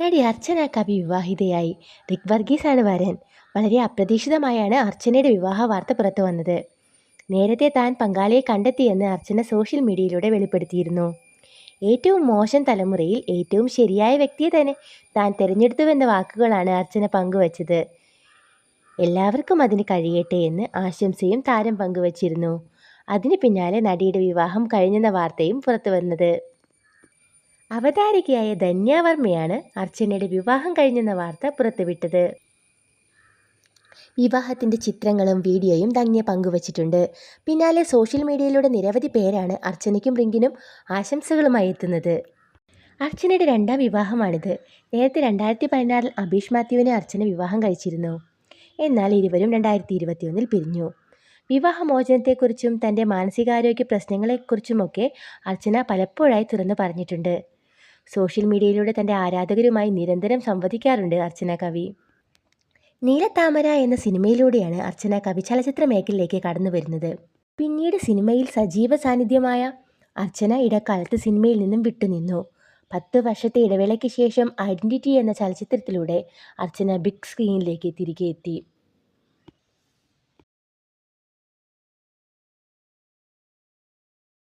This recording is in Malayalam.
നടി അർച്ചന കവി വിവാഹിതയായി. റിക് വർഗീസാണ് വരൻ. വളരെ അപ്രതീക്ഷിതമായാണ് അർച്ചനയുടെ വിവാഹ വാർത്ത പുറത്തു വന്നത്. നേരത്തെ താൻ പങ്കാളിയെ കണ്ടെത്തിയെന്ന് അർച്ചന സോഷ്യൽ മീഡിയയിലൂടെ വെളിപ്പെടുത്തിയിരുന്നു. ഏറ്റവും മോശം തലമുറയിൽ ഏറ്റവും ശരിയായ വ്യക്തിയെ തന്നെ താൻ തിരഞ്ഞെടുത്തുവെന്ന വാക്കുകളാണ് അർച്ചന പങ്കുവച്ചത്. എല്ലാവർക്കും അതിന് കഴിയട്ടെ എന്ന് ആശംസയും താരം പങ്കുവച്ചിരുന്നു. അതിന് പിന്നാലെ നടിയുടെ വിവാഹം കഴിഞ്ഞെന്ന വാർത്തയും പുറത്തു വന്നത്. അവതാരികയായ ധന്യാവർമ്മയാണ് അർച്ചനയുടെ വിവാഹം കഴിഞ്ഞെന്ന വാർത്ത പുറത്തുവിട്ടത്. വിവാഹത്തിന്റെ ചിത്രങ്ങളും വീഡിയോയും ധന്യ പങ്കുവച്ചിട്ടുണ്ട്. പിന്നാലെ സോഷ്യൽ മീഡിയയിലൂടെ നിരവധി പേരാണ് അർച്ചനയ്ക്കും റിങ്കിനും ആശംസകളുമായി എത്തുന്നത്. അർച്ചനയുടെ രണ്ടാം വിവാഹമാണിത്. നേരത്തെ രണ്ടായിരത്തി പതിനാറിൽ അബീഷ് മാത്യുവിനെ അർച്ചന വിവാഹം കഴിച്ചിരുന്നു. എന്നാൽ ഇരുവരും രണ്ടായിരത്തി ഇരുപത്തിയൊന്നിൽ പിരിഞ്ഞു. വിവാഹമോചനത്തെക്കുറിച്ചും തന്റെ മാനസികാരോഗ്യ പ്രശ്നങ്ങളെക്കുറിച്ചുമൊക്കെ അർച്ചന പലപ്പോഴായി തുറന്നു പറഞ്ഞിട്ടുണ്ട്. സോഷ്യൽ മീഡിയയിലൂടെ തന്റെ ആരാധകരുമായി നിരന്തരം സംവദിക്കാറുണ്ട് അർച്ചന കവി. നീലത്താമര എന്ന സിനിമയിലൂടെയാണ് അർച്ചന കവി ചലച്ചിത്ര മേഖലയിലേക്ക് കടന്നു വരുന്നത്. പിന്നീട് സിനിമയിൽ സജീവ സാന്നിധ്യമായ അർച്ചന ഇടക്കാലത്ത് സിനിമയിൽ നിന്നും വിട്ടുനിന്നു പത്ത് വർഷത്തെ ഇടവേളയ്ക്ക് ശേഷം ഐഡന്റിറ്റി എന്ന ചലച്ചിത്രത്തിലൂടെ അർച്ചന ബിഗ് സ്ക്രീനിലേക്ക് തിരികെ എത്തി.